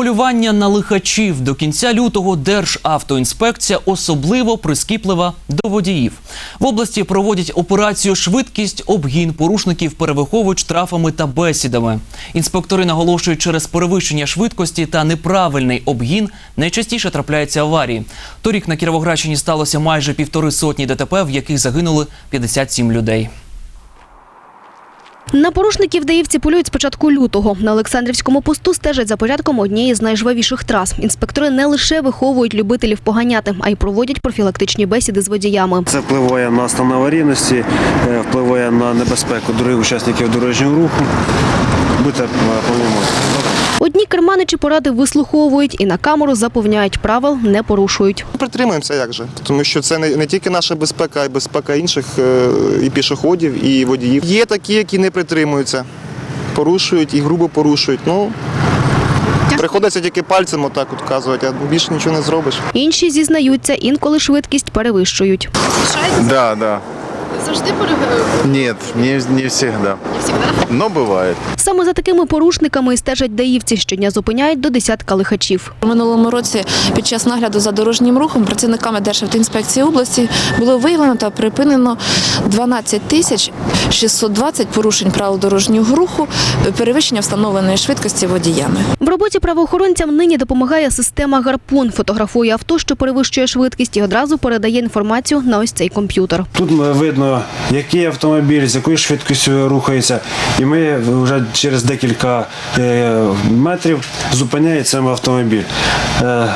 Полювання на лихачів до кінця лютого Державтоінспекція особливо прискіплива до водіїв. В області проводять операцію швидкість, обгін порушників перевиховують штрафами та бесідами. Інспектори наголошують, через перевищення швидкості та неправильний обгін найчастіше трапляються аварії. Торік на Кіровоградщині сталося майже півтори сотні ДТП, в яких загинули 57 людей. На порушників даївці полюють з початку лютого. На Олександрівському посту стежать за порядком однієї з найжвавіших трас. Інспектори не лише виховують любителів поганяти, а й проводять профілактичні бесіди з водіями. Це впливає на стан аварійності, е, впливає на небезпеку других учасників дорожнього руху. Будьте е, повномочні. Одні керманичі поради вислуховують і на камеру запевняють, правил не порушують. Притримуємося як же, тому що це не, не тільки наша безпека, а й безпека інших е, і пішоходів, і водіїв. Є такі, які не притримуються, порушують і грубо порушують. Ну приходиться тільки пальцем отак от вказувати, а більше нічого не зробиш. Інші зізнаються, інколи швидкість перевищують. Да, да. Завжди перевели? Нет, не, не всегда. Не завжди. Но бывает. Саме за такими порушниками і стежать даївці. Щодня зупиняють до десятка лихачів. У минулому році під час нагляду за дорожнім рухом працівниками Державтоінспекції області було виявлено та припинено 12 тисяч 620 порушень правил дорожнього руху, перевищення встановленої швидкості водіями. В роботі правоохоронцям нині допомагає система «Гарпун». Фотографує авто, що перевищує швидкість, і одразу передає інформацію на ось цей комп'ютер. Тут е, видно, який автомобіль, з якою швидкістю рухається, і ми вже через декілька е, метрів зупиняється автомобіль. Е,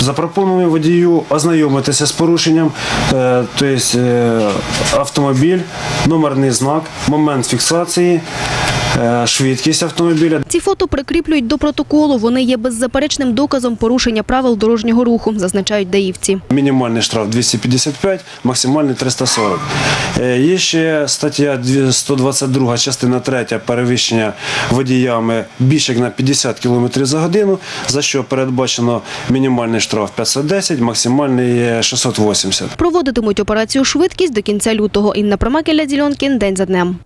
Запропонуємо водію ознайомитися з порушенням, е, тобто е, автомобіль, номерний знак, момент фіксації, е, швидкість автомобіля. Ці фото прикріплюють до протоколу. Вони є беззаперечним доказом порушення правил дорожнього руху, зазначають даївці. Мінімальний штраф 255, максимальний 340. Е, Є ще стаття дві- 122, частина 3, перевищення водіями більше як на 50 км за годину, за що передбачено мінімальний штраф 510, максимальний е, 680. Проводитимуть операцію швидкість до кінця лютого. Інна Промакеля Дільонкін день за днем.